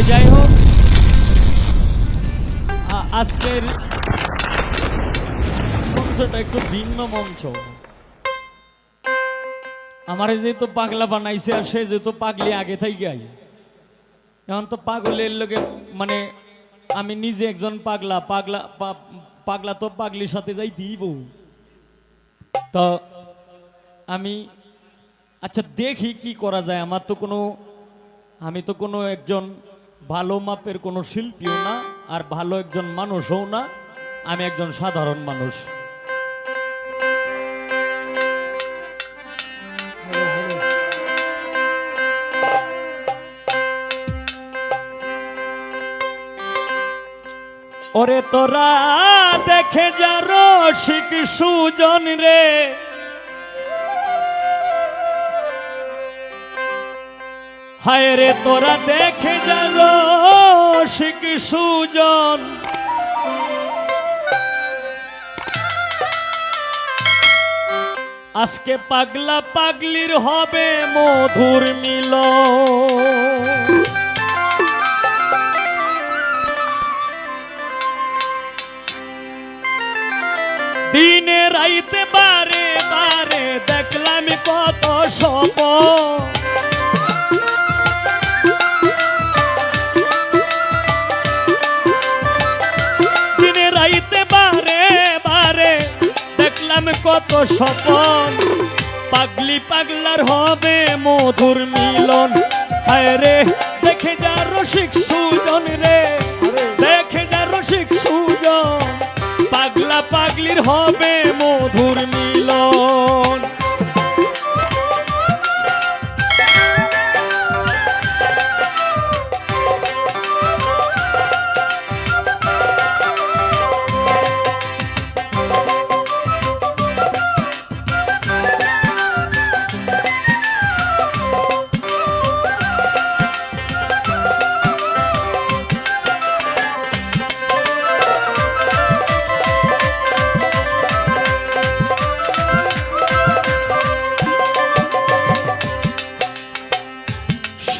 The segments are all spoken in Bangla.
তবে যাই হোক আজকের মঞ্চটা একটু ভিন্ন মঞ্চ। আমার যেহেতু পাগলা বানাইছে আর সে যেহেতু পাগলি আগে থেকে আই এখন তো পাগলের লোকে মানে আমি নিজে একজন পাগলা পাগলা পাগলা তো পাগলির সাথে যাই দিব তো আমি আচ্ছা দেখি কি করা যায়, আমার তো কোনো, আমি তো কোনো একজন ভালো মাপের কোনো শিল্পীও না, আর ভালো একজন মানুষও না। আমি একজন সাধারণ মানুষ। ওরে তোরা দেখে যা রসিক সুজন রে। হায় রে, তোরা দেখে যা রসিক সুজন। আজকে পাগলা পাগলির হবে মধুর মিল দিনে রাইতে বারে বারে দেখলাম কত সপ কত স্বপন। পাগলি পাগলার হবে মধুর মিলন। হায় রে, দেখে যা রসিক সুজন রে। দেখে যা রসিক সুজন। পাগলা পাগলির হবে মধুর মিলন।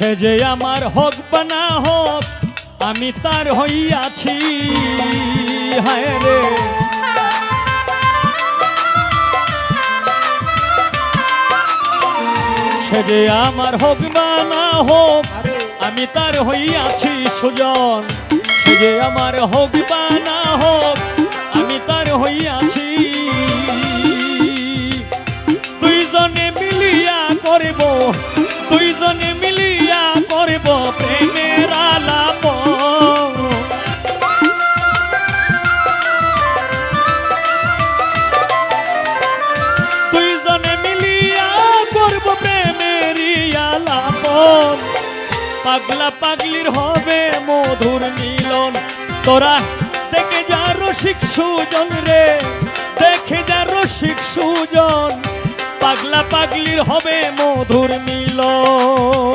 সে যে আমার হোক বা না হোক, আমি তার হইয়াছি। হায় রে। সে যে আমার হোক বা না হোক, আমি তার হইয়াছি সুজন। সে যে আমার হোক বা না পাগলা পাগলির হবে মধুর মিলন। তোরা দেখে যা রসিক সুজন রে, দেখে যা রসিক সুজন। পাগলা পাগলির হবে মধুর মিলন।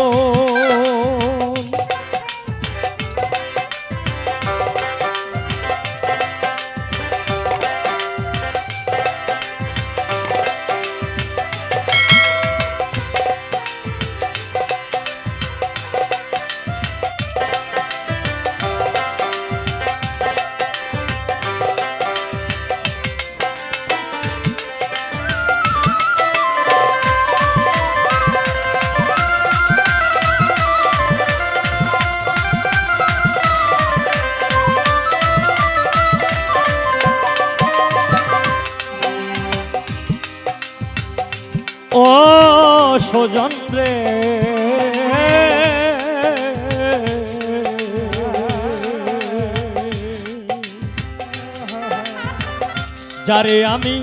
ও সজন রে যারে আমি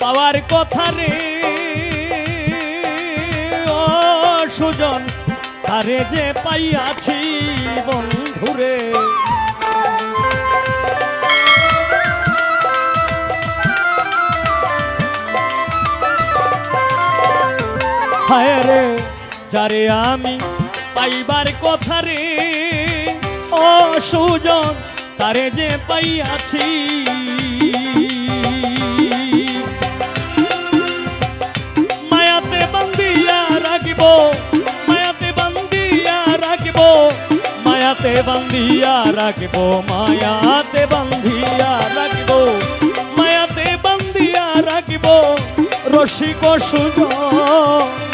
পাওয়ার কথা রে ও সুজন তারে যে পাইয়াছি বন্ধুরে। হায় রে যারে আমি পাইবার কথা রে। ও সুজন, তারে যে পাইয়াছি। মায়াতে বন্দিয়া রাখিব, মায়াতে বন্দিয়া রাখিব মায়া মায়াতে বান্ধিয়া রাখব, মায়াতে বান্ধিয়া রাখব, মায়াতে বান্ধিয়া রাখব, রসিক সুজন।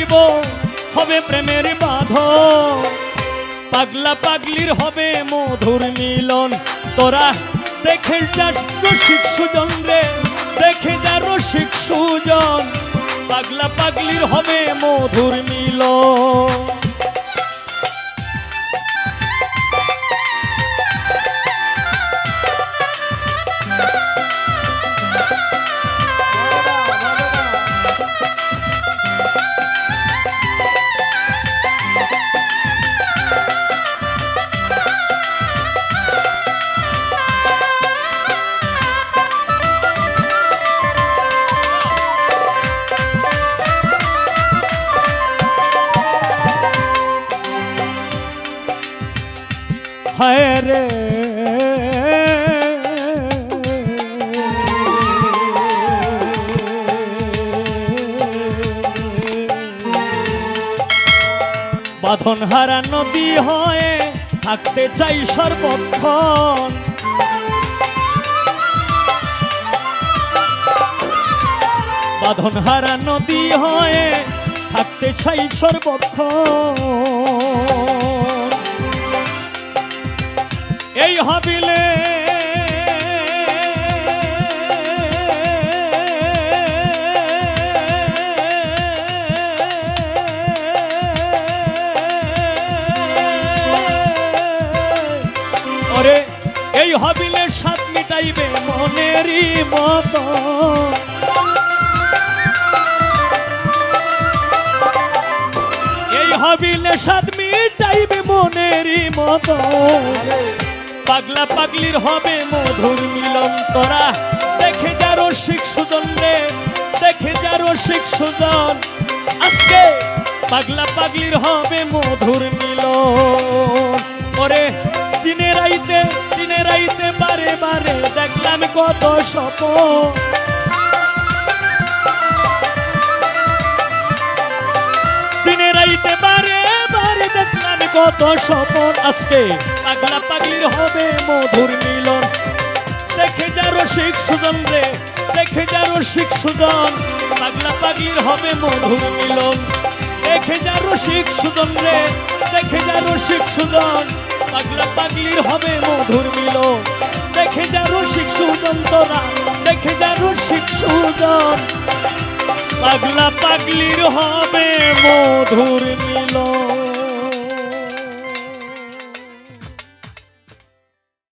রাখব হবে প্রেমের বাঁধ পাগলা পাগলির হবে মধুর মিলন। তোরা দেখে যা রসিক সুজন রে, দেখে যা রসিক সুজন। পাগলা পাগলির হবে মধুর মিলন। হায় রে। বাঁধন হারা নদী হয়ে থাকতে চাই সর্বক্ষণ। বাঁধন হারা নদী হয়ে থাকতে চাই সর্বক্ষণ। এই হবিলে এই হবিলে সাত মিটাইবে মনেরই মত। এই হবিলে সাত মিটাইবে মনেরই মতো। পাগলা পাগলির হবে মধুর মিলন তোরা। দেখে যা রসিক সুজন রে, দেখে যা রসিক সুজন। আজকে পাগলা পাগলির হবে মধুর মিলন। ওরে, দিনে রাইতে দিনে রাইতে বারে বারে দেখলাম কত স্বপন। কত স্বপন আজকে। পাগলা পাগলির হবে মধুর মিলন। দেখে যা রসিক সুজন রে, দেখে যা রসিক সুজন। পাগলা পাগলির হবে মধুর মিলন। দেখে যা রসিক সুজন রে, দেখে যা রসিক সুজন। পাগলা পাগলির হবে মধুর মিলন। দেখে যা রসিক সুজন তোরা, দেখে যা রসিক সুজন। পাগলা পাগলির হবে মধুর মিলন।